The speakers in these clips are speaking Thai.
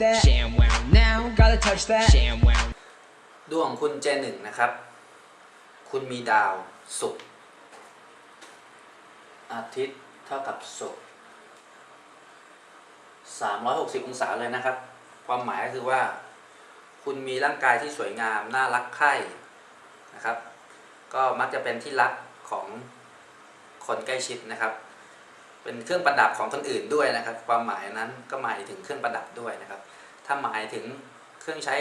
that. Sham wow now. Gotta touch that. Sham wow. ดวงของคุณเจหนึ่งนะครับ คุณมีดาวศุกร์อาทิตย์เท่ากับศุกร์360 องศาเลยนะครับ ความหมายก็คือว่า คุณมีร่างกายที่สวยงาม น่ารักใคร่นะครับ ก็มักจะเป็นที่รักของคนใกล้ชิดนะครับ เป็นเครื่องประดับของคนอื่นด้วยนะครับ ความหมายนั้นก็หมายถึงเครื่องประดับด้วยนะครับ ถ้าหมายถึงเครื่องใช้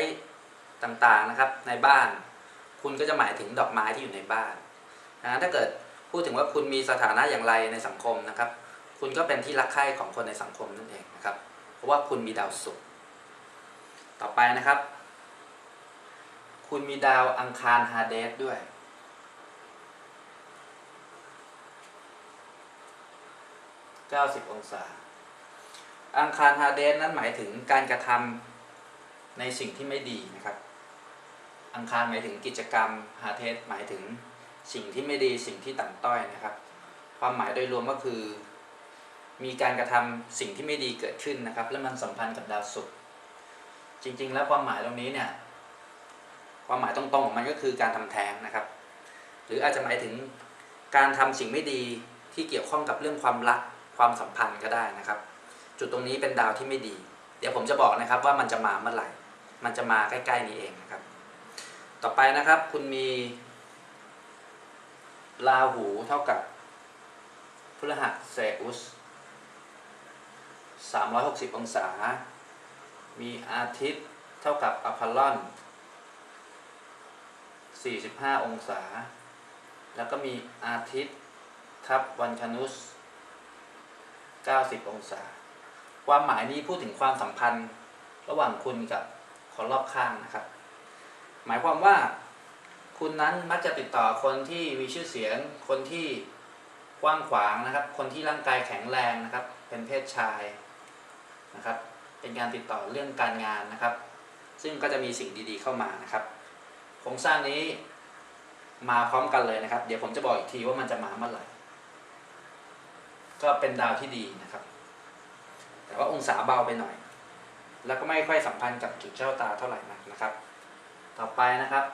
ต่างๆนะครับ ในบ้าน คุณก็จะหมายถึงดอกไม้ที่อยู่ในบ้านนะถ้าเกิดพูดถึงว่าคุณมีสถานะอย่างไรในสังคมนะครับ คุณก็เป็นที่รักใคร่ของคนในสังคมนั่นเองนะครับ เพราะว่าคุณมีดาวศุกร์ต่อไปนะครับ คุณมีดาวอังคารฮาเดสด้วย 90 องศา อังคารฮาเดสนั้นหมายถึงการกระทำในสิ่งที่ไม่ดีนะครับ อังคารหมายถึงกิจกรรมฮาเทสหมายถึงสิ่งที่ไม่ดีสิ่งที่ต่ำต้อยนะครับ ความหมายโดยรวมก็คือ มีการกระทำสิ่งที่ไม่ดีเกิดขึ้นนะครับ และมันสัมพันธ์กับดาวศุกร์จริง ๆ แล้วความหมายตรงนี้เนี่ยความหมายตรงๆของมันก็คือการทำแท้งนะครับ หรืออาจจะหมายถึงการทำสิ่งไม่ดีที่เกี่ยวข้องกับเรื่องความรัก ความสัมพันธ์ก็ได้นะครับ จุดตรงนี้เป็นดาวที่ไม่ดี เดี๋ยวผมจะบอกนะครับว่ามันจะมาเมื่อไหร่ มันจะมาใกล้ ๆ นี้เองนะครับ ต่อไปนะครับคุณมีราหูเท่ากับพฤหัสเซอุส360 องศา มีอาทิตย์เท่ากับอพอลลอน 45 องศา แล้วก็มีอาทิตย์ทับวันคนุส 90 องศา ความหมายนี้พูดถึงความสัมพันธ์ระหว่างคุณกับคนรอบข้างนะครับ หมายความว่าคุณนั้นมักจะติดต่อคนที่มีชื่อเสียง คนที่กว้างขวางนะครับ คนที่ร่างกายแข็งแรงนะครับ เป็นเพศชายนะครับ เป็นการติดต่อเรื่องการงานนะครับ ซึ่งก็จะมีสิ่งดีๆเข้ามานะครับโครงสร้างนี้มาพร้อมกันเลยนะครับ เดี๋ยวผมจะบอกอีกทีว่ามันจะมาเมื่อไหร่ ก็เป็นดาวที่ดีนะครับ แต่ว่าองศาเบาไปหน่อย แล้วก็ไม่ค่อยสัมพันธ์กับจุดเจ้าตาเท่าไหร่นักนะครับ ต่อไปนะครับ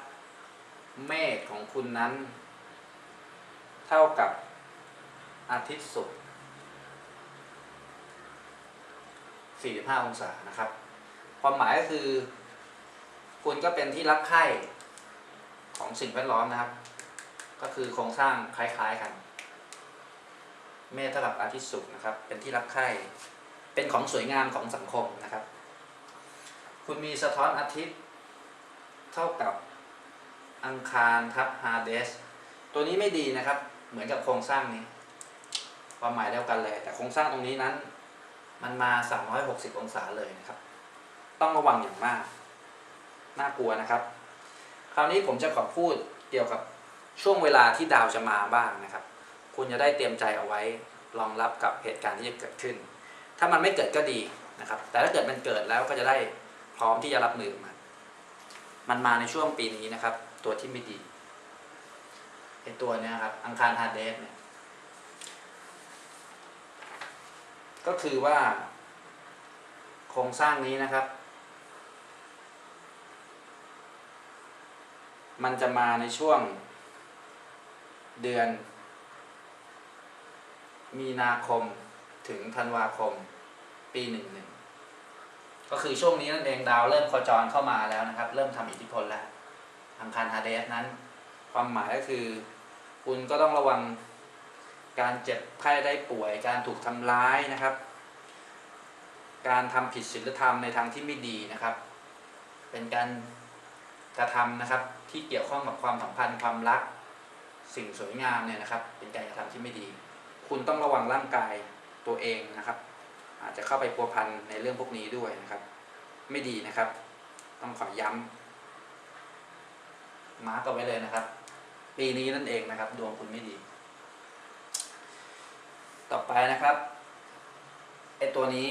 เมฆของคุณนั้น เท่ากับอาทิตย์ศุกร์45 องศานะครับ ความหมายก็คือ คุณก็เป็นที่รักใคร่ของสิ่งแวดล้อมนะครับ ก็คือโครงสร้างคล้ายๆกัน เมษเท่ากับอาทิตย์ศุกร์นะครับ เป็นที่รักใคร่เป็นของสวยงามของสังคมนะครับ คุณมีสะท้อนอาทิตย์ เท่ากับอังคารทับฮาเดสตัวนี้ไม่ดีนะครับ เหมือนกับโครงสร้างนี้ ความหมายเดียวกันเลย แต่โครงสร้างตรงนี้นั้น มันมา 360 องศาเลยนะครับ ต้องระวังอย่างมาก น่ากลัวนะครับ คราวนี้ผมจะขอพูดเกี่ยวกับช่วงเวลาที่ดาวจะมาบ้างนะครับ คุณจะได้เตรียมใจเอาไว้รองรับกับเหตุการณ์ที่จะเกิดขึ้น ถ้ามันไม่เกิดก็ดีนะครับ แต่ถ้าเกิดมันเกิดแล้วก็จะได้พร้อมที่จะรับมือมันมันมาในช่วงปีนี้นะครับ ตัวที่ไม่ดีไอตัวเนี้ยครับอังคารฮาร์เดสเนี่ยก็คือว่า โครงสร้างนี้นะครับ มันจะมาในช่วงเดือน มีนาคมถึงธันวาคมปีหนึ่งหนึ่งก็คือช่วงนี้นั่นเองดาวเริ่มโคจรเข้ามาแล้วนะครับ เริ่มทำอิทธิพลแล้วอังคารฮาเดสนั้น ความหมายก็คือ คุณก็ต้องระวังการเจ็บไข้ได้ป่วย การถูกทำร้ายนะครับ การทำผิดศีลธรรมในทางที่ไม่ดีนะครับ เป็นการกระทำนะครับที่เกี่ยวข้องกับความสัมพันธ์ความรัก สิ่งสวยงามเนี่ยนะครับ เป็นการกระทำที่ไม่ดี คุณต้องระวังร่างกายตัวเองนะครับ อาจจะเข้าไปพัวพันในเรื่องพวกนี้ด้วยนะครับ ไม่ดีนะครับ ต้องขอย้ำมาร์กเอาไว้เลยนะครับ ปีนี้นั่นเองนะครับ ดวงคุณไม่ดี ต่อไปนะครับไอตัวนี้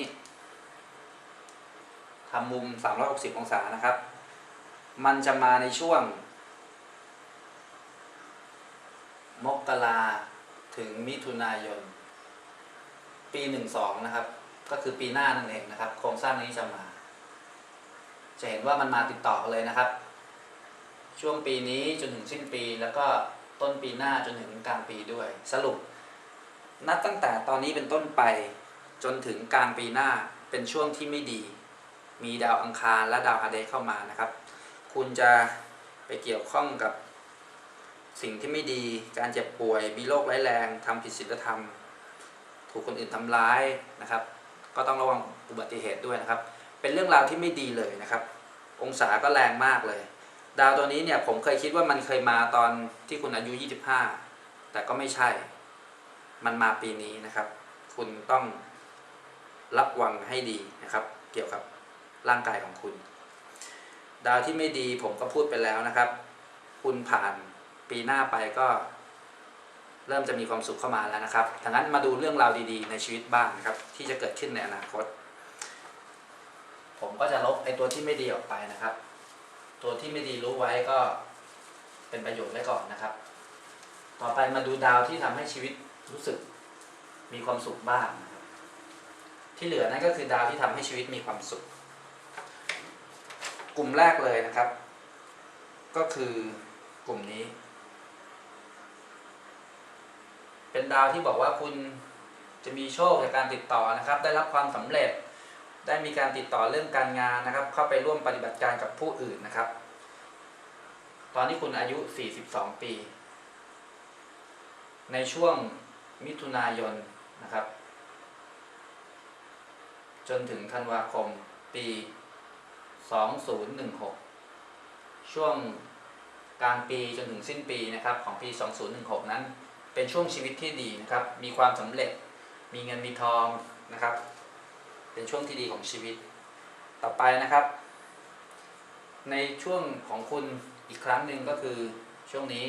ทำมุม 360 องศานะครับ มันจะมาในช่วง มกรา ถึงมิถุนายน ปี 12 นะครับ ก็คือปีหน้านั่นเองนะครับ โครงสร้างนี้จะมา จะเห็นว่ามันมาติดต่อกันเลยนะครับ ช่วงปีนี้จนถึงสิ้นปีแล้วก็ต้นปีหน้าจนถึงกลางปีด้วย สรุป นับตั้งแต่ตอนนี้เป็นต้นไปจนถึงกลางปีหน้าเป็นช่วงที่ไม่ดี มีดาวอังคารและดาวฮาเดสเข้ามานะครับ คุณจะไปเกี่ยวข้องกับ สิ่งที่ไม่ดีการเจ็บป่วยมีโรคร้ายแรงทำผิดศีลธรรม ถูกคนอื่นทำร้ายนะครับ ก็ต้องระวังอุบัติเหตุด้วยนะครับ เป็นเรื่องราวที่ไม่ดีเลยนะครับ องศาก็แรงมากเลย ดาวตัวนี้เนี่ยผมเคยคิดว่ามันเคยมาตอนที่คุณอายุ 25 แต่ก็ไม่ใช่ มันมาปีนี้นะครับ คุณต้องรับวังให้ดีนะครับ เกี่ยวกับร่างกายของคุณ ดาวที่ไม่ดีผมก็พูดไปแล้วนะครับ คุณผ่าน ปีหน้าไปก็เริ่มจะมีความสุขเข้ามาแล้วนะครับดังนั้นมาดูเรื่องราวดีๆ ในชีวิตบ้างนะครับ ที่จะเกิดขึ้นในอนาคต ผมก็จะลบไอ้ตัวที่ไม่ดีออกไปนะครับ ตัวที่ไม่ดีรู้ไว้ก็เป็นประโยชน์ไว้ก่อนนะครับ ต่อไปมาดูดาวที่ทำให้ชีวิตรู้สึกมีความสุขบ้างนะครับ ที่เหลือนั่นก็คือดาวที่ทำให้ชีวิตมีความสุข กลุ่มแรกเลยนะครับ ก็คือกลุ่มนี้ เป็นดาวที่บอกว่าคุณจะมีโชคจากการติดต่อนะครับ ได้รับความสำเร็จ ได้มีการติดต่อเรื่องการงานนะครับ เข้าไปร่วมปฏิบัติการกับผู้อื่นนะครับ ตอนนี้คุณอายุ 42 ปี ในช่วงมิถุนายนนะครับ จนถึงธันวาคมปี 2016 ช่วงกลางปีจนถึงสิ้นปีนะครับของปี 2016 นั้น เป็นช่วงชีวิตที่ดีนะครับ มีความสำเร็จ มีเงินมีทองนะครับ เป็นช่วงที่ดีของชีวิต ต่อไปนะครับ ในช่วงของคุณอีกครั้งหนึ่งก็คือช่วงนี้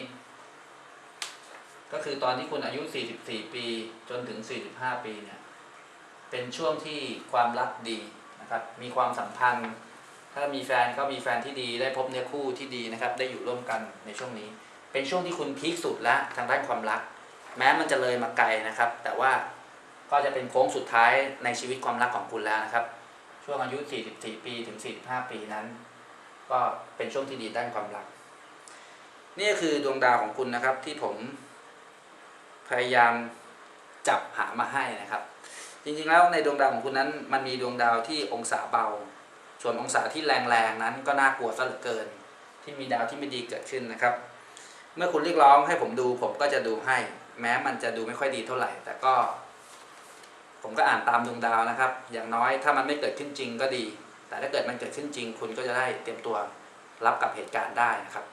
ก็คือตอนที่คุณอายุ 44 ปี จนถึง 45 ปีเนี่ย เป็นช่วงที่ความรักดีนะครับ มีความสัมพันธ์ ถ้ามีแฟนก็มีแฟนที่ดี ได้พบเนื้อคู่ที่ดีนะครับ ได้อยู่ร่วมกันในช่วงนี้ เป็นช่วงที่คุณพีคสุดแล้วทางด้านความรัก แม้มันจะเลยมาไกลนะครับ แต่ว่าก็จะเป็นโค้งสุดท้ายในชีวิตความรักของคุณแล้วนะครับ ช่วงอายุ 44 ปีถึง 45 ปีนั้น ก็เป็นช่วงที่ดีด้านความรัก นี่คือดวงดาวของคุณนะครับที่ผมพยายามจับหามาให้นะครับ จริงๆแล้วในดวงดาวของคุณนั้น มันมีดวงดาวที่องศาเบา ส่วนองศาที่แรงๆนั้นก็น่ากลัวซะเหลือเกิน ที่มีดาวที่ไม่ดีเกิดขึ้นนะครับ เมื่อคุณเรียกร้องให้ผมดูผมก็จะดูให้ แม้มันจะดูไม่ค่อยดีเท่าไหร่ แต่ก็ ผมก็อ่านตามดวงดาวนะครับ อย่างน้อยถ้ามันไม่เกิดขึ้นจริงก็ดี แต่ถ้าเกิดมันเกิดขึ้นจริง คุณก็จะได้เตรียมตัวรับกับเหตุการณ์ได้นะครับ